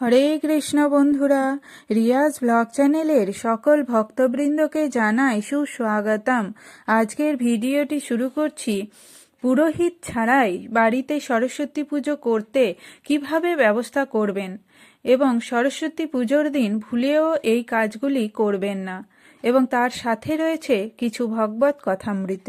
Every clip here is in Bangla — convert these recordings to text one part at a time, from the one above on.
হরে কৃষ্ণ বন্ধুরা, রিয়াজ ব্লগ চ্যানেলের সকল ভক্তবৃন্দকে জানাই সুস্বাগতম। আজকের ভিডিওটি শুরু করছি, পুরোহিত ছাড়াই বাড়িতে সরস্বতী পুজো করতে কীভাবে ব্যবস্থা করবেন এবং সরস্বতী পুজোর দিন ভুলেও এই কাজগুলি করবেন না। এবং তার সাথে রয়েছে কিছু ভগবত কথামৃত।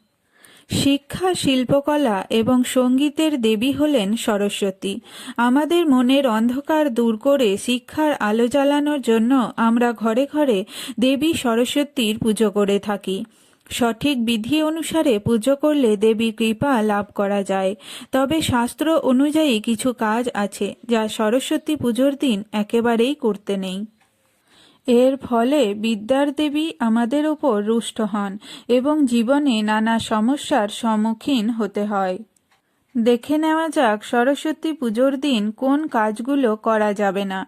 শিক্ষা, শিল্পকলা এবং সঙ্গীতের দেবী হলেন সরস্বতী। আমাদের মনের অন্ধকার দূর করে শিক্ষার আলো জ্বালানোর জন্য আমরা ঘরে ঘরে দেবী সরস্বতীর পুজো করে থাকি। সঠিক বিধি অনুসারে পুজো করলে দেবীর কৃপা লাভ করা যায়। তবে শাস্ত্র অনুযায়ী কিছু কাজ আছে যা সরস্বতী পুজোর দিন একেবারেই করতে নেই। এর ফলে বিদ্যার দেবী আমাদের ওপর রুষ্ট হন এবং জীবনে নানা সমস্যার সম্মুখীন হতে হয়। দেখে নেওয়া যাক সরস্বতী পুজোর দিন কোন কাজগুলো করা যাবে না।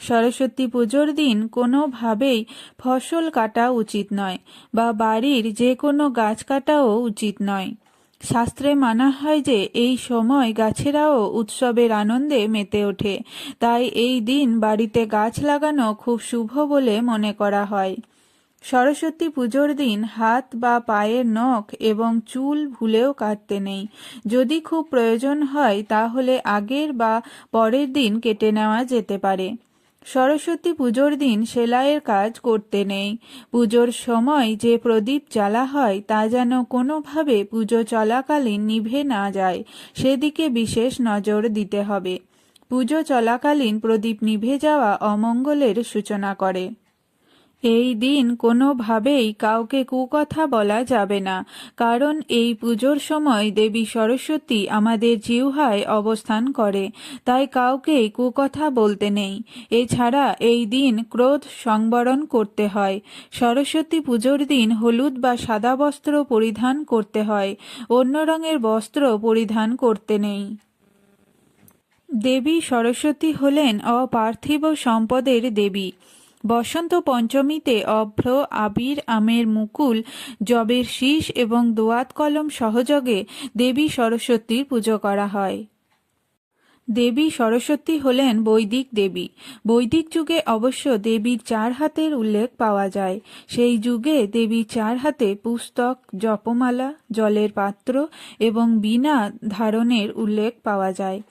সরস্বতী পুজোর দিন কোনোভাবেই ফসল কাটা উচিত নয় বা বাড়ির যে কোনো গাছ কাটাও উচিত নয়। শাস্ত্রে মানা হয় যে, এই সময় গাছেরাও উৎসবের আনন্দে মেতে ওঠে। তাই এই দিন বাড়িতে গাছ লাগানো খুব শুভ বলে মনে করা হয়। সরস্বতী পুজোর দিন হাত বা পায়ের নখ এবং চুল ভুলেও কাটতে নেই। যদি খুব প্রয়োজন হয়, তাহলে আগের বা পরের দিন কেটে নেওয়া যেতে পারে। সরস্বতী পুজোর দিন সেলাইয়ের কাজ করতে নেই। পুজোর সময় যে প্রদীপ জ্বালা হয়, তা যেন কোনোভাবে পুজো চলাকালীন নিভে না যায়, সেদিকে বিশেষ নজর দিতে হবে। পুজো চলাকালীন প্রদীপ নিভে যাওয়া অমঙ্গলের সূচনা করে। এই দিন কোনোভাবেই কাউকে কুকথা বলা যাবে না, কারণ এই পুজোর সময় দেবী সরস্বতী আমাদের জিহ্বায় অবস্থান করে, তাই কাউকেই কুকথা বলতে নেই। এছাড়া এই দিন ক্রোধ সংবরণ করতে হয়, সরস্বতী পুজোর দিন হলুদ বা সাদা বস্ত্র পরিধান করতে হয়, অন্য রঙের বস্ত্র পরিধান করতে নেই। দেবী সরস্বতী হলেন অপার্থিব সম্পদের দেবী। বসন্ত পঞ্চমীতে অভ্র, আবির, আমের মুকুল, জবের শীষ এবং দোয়াত কলম সহযোগে দেবী সরস্বতীর পুজো করা হয়। দেবী সরস্বতী হলেন বৈদিক দেবী। বৈদিক যুগে অবশ্য দেবীর চার হাতের উল্লেখ পাওয়া যায়। সেই যুগে দেবীর চার হাতে পুস্তক, জপমালা, জলের পাত্র এবং বিনা ধারণের উল্লেখ পাওয়া যায়।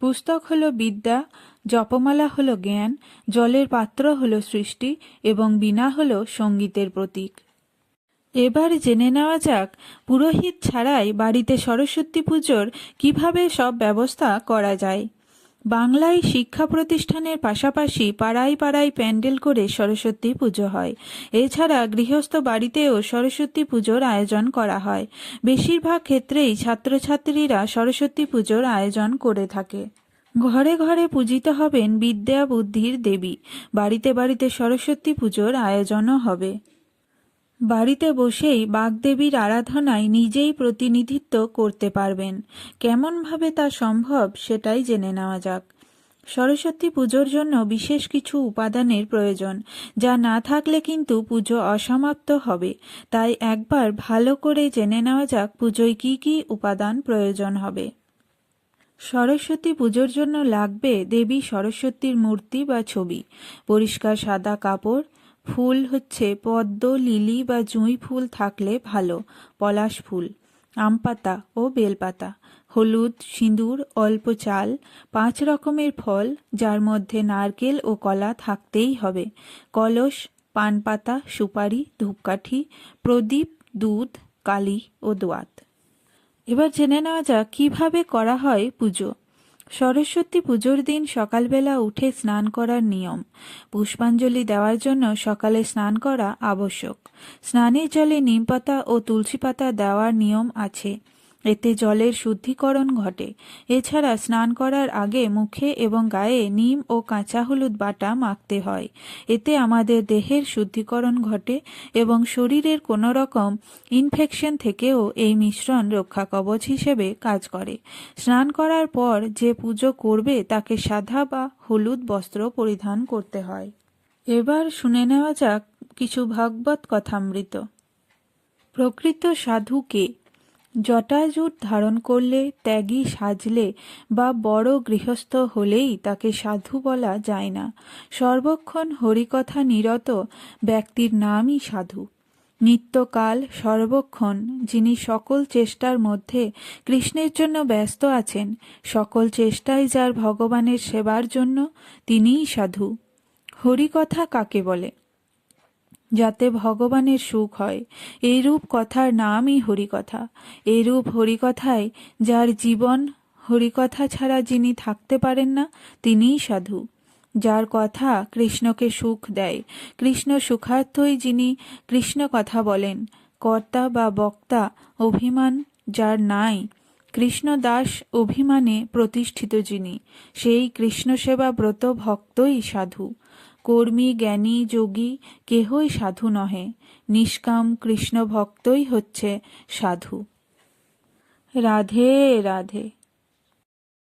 পুস্তক হল বিদ্যা, জপমালা হল জ্ঞান, জলের পাত্র হল সৃষ্টি এবং বিনা হল সঙ্গীতের প্রতীক। এবার জেনে নেওয়া যাক, পুরোহিত ছাড়াই বাড়িতে সরস্বতী পুজোর কীভাবে সব ব্যবস্থা করা যায়। বাংলায় শিক্ষা প্রতিষ্ঠানের পাশাপাশি পাড়ায় পাড়ায় প্যান্ডেল করে সরস্বতী পুজো হয়। এছাড়া গৃহস্থ বাড়িতেও সরস্বতী পুজোর আয়োজন করা হয়। বেশিরভাগ ক্ষেত্রেই ছাত্রছাত্রীরা সরস্বতী পুজোর আয়োজন করে থাকে। ঘরে ঘরে পূজিত হবেন বিদ্যা বুদ্ধির দেবী। বাড়িতে বাড়িতে সরস্বতী পুজোর আয়োজনও হবে। বাড়িতে বসেই বাগদেবীর আরাধনায় নিজেই প্রতিনিধিত্ব করতে পারবেন। কেমনভাবে তা সম্ভব সেটাই জেনে নেওয়া যাক। সরস্বতী পুজোর জন্য বিশেষ কিছু উপাদানের প্রয়োজন, যা না থাকলে কিন্তু পুজো অসমাপ্ত হবে। তাই একবার ভালো করে জেনে নেওয়া যাক পুজোয় কি কি উপাদান প্রয়োজন হবে। সরস্বতী পুজোর জন্য লাগবে দেবী সরস্বতীর মূর্তি বা ছবি, পরিষ্কার সাদা কাপড় ফুল হচ্ছে পদ্ম, লিলি বা জুঁই ফুল থাকলে ভালো, পলাশ ফুল, আম পাতা ও বেলপাতা হলুদ, সিঁদুর, অল্প চাল, পাঁচ রকমের ফল যার মধ্যে নারকেল ও কলা থাকতেই হবে, কলস, পান পাতা, সুপারি, ধূপকাঠি, প্রদীপ, দুধ, কালি ও দোয়াত। এবার জেনে নেওয়া যাক কীভাবে করা হয় পুজো। সরস্বতী পুজোর দিন সকালবেলা উঠে স্নান করার নিয়ম। পুষ্পাঞ্জলি দেওয়ার জন্য সকালে স্নান করা আবশ্যক। স্নানের জলে নিম পাতা ও তুলসী পাতা দেওয়ার নিয়ম আছে। এতে জলের শুদ্ধিকরণ ঘটে। এছাড়া স্নান করার আগে মুখে এবং গায়ে নিম ও কাঁচা হলুদ বাটা মাখতে হয়। এতে আমাদের দেহের শুদ্ধিকরণ ঘটে এবং শরীরের কোনো রকম ইনফেকশন থেকেও এই মিশ্রণ রক্ষা কবচ হিসেবে কাজ করে। স্নান করার পর যে পুজো করবে তাকে সাদা বা হলুদ বস্ত্র পরিধান করতে হয়। এবার শুনে নেওয়া যাক কিছু ভাগবত কথামৃত। প্রকৃত সাধু কে? জটাজুট ধারণ করলে, ত্যাগী সাজলে বা বড় গৃহস্থ হলেই তাকে সাধু বলা যায় না। সর্বক্ষণ হরিকথা নিরত ব্যক্তির নামই সাধু। নিত্যকাল সর্বক্ষণ যিনি সকল চেষ্টার মধ্যে কৃষ্ণের জন্য ব্যস্ত আছেন, সকল চেষ্টাই যার ভগবানের সেবার জন্য তিনিই সাধু। হরিকথা কাকে বলে? যাতে ভগবানের সুখ হয়। এইরূপ কথার নামই হরিকথা। এইরূপ হরিকথায় যার জীবন, হরিকথা ছাড়া যিনি থাকতে পারেন না, তিনিই সাধু। যার কথা কৃষ্ণকে সুখ দেয়। কৃষ্ণ সুখার্থই যিনি কৃষ্ণ কথা বলেন, কর্তা বা বক্তা অভিমান যার নাই কৃষ্ণ দাস অভিমানে প্রতিষ্ঠিত যিনি, সেই কৃষ্ণসেবা ব্রত ভক্তই সাধু। কর্মী, জ্ঞানী, যোগী, কেহই সাধু নহে, নিষ্কাম কৃষ্ণ ভক্তই হচ্ছে সাধু। রাধে রাধে।